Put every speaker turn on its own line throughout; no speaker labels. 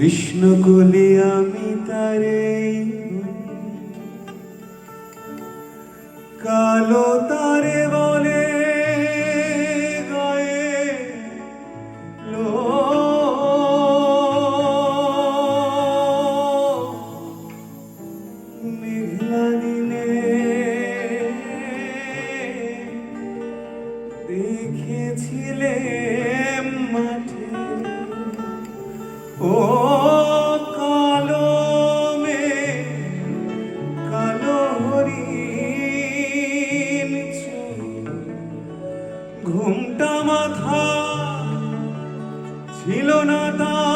কৃষ্ণ কলি আমি তারে। কালো তারে বলে গায়ে লো দেখেছিলে ও কালো মে কালো ঘুমটা মাথা ছিল না তার।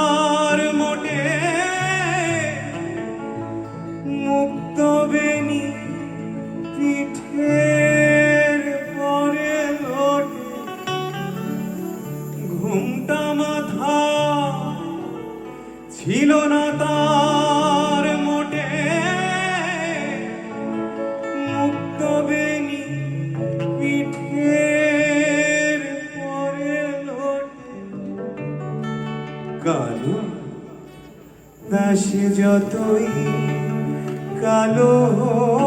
ছিল না তার মোটে। মুক্ত বেনি পিঠের পরে কালো দাসে যতই কালো দেখেছি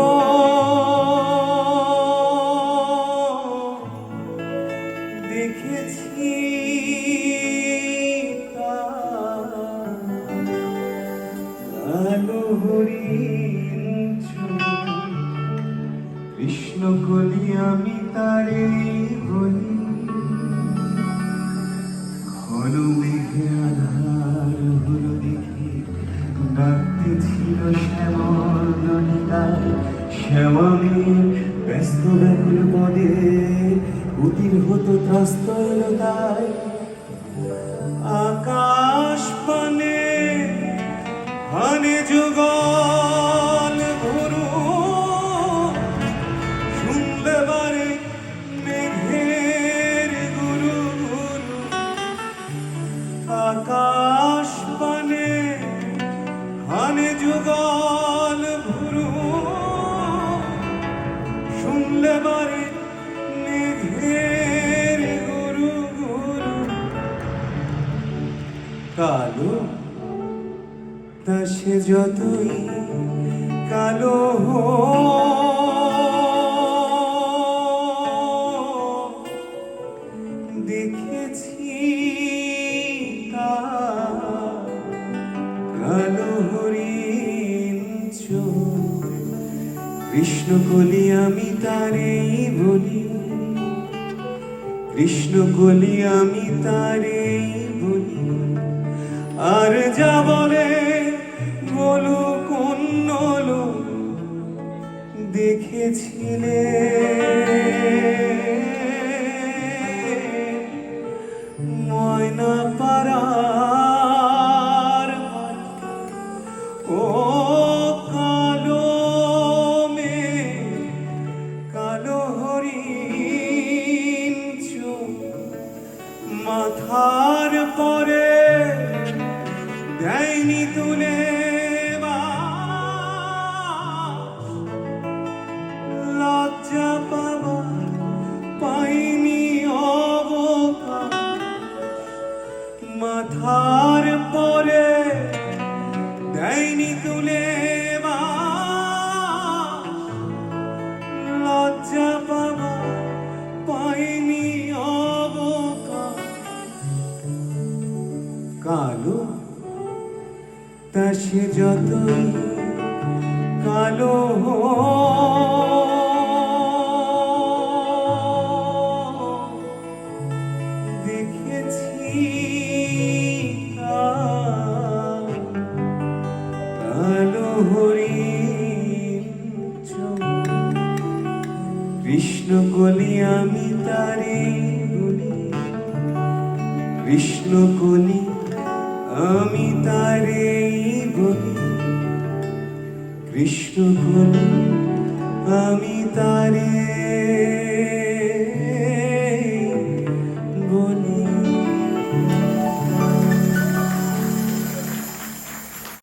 হরিণ কৃষ্ণ কলি আমি তারে বলি ঘন মেঘে আধার হলো। দেখি ডাকতে ছিল শ্যামল নলিকায় শ্যামামের ব্যস্ত ব্যাকুল পদে কুটির হতো ত্রস্ত আকাশ পানে হানে যুগল ভুরু। শুনলে বারে মেঘের গুরু গুরু। কালো তা সে যতই কালো হোক, কৃষ্ণ কলি আমি তারেই বলি কৃষ্ণ কলি আমি তারেই বলি। আর যা বলে বলো কোন দেখেছিলে। ময়না পাড়ার মাথার পরে দেয়নি তুলে। লজ্জা পাবার পাইনি মাথার পরে দেয়নি তুলে তা সে যতই কালো দেখেছি কালো চোখ। কৃষ্ণ কলি আমি তারে বলি কৃষ্ণ কলি আমি তারে বলি কৃষ্ণ কলি আমি তারে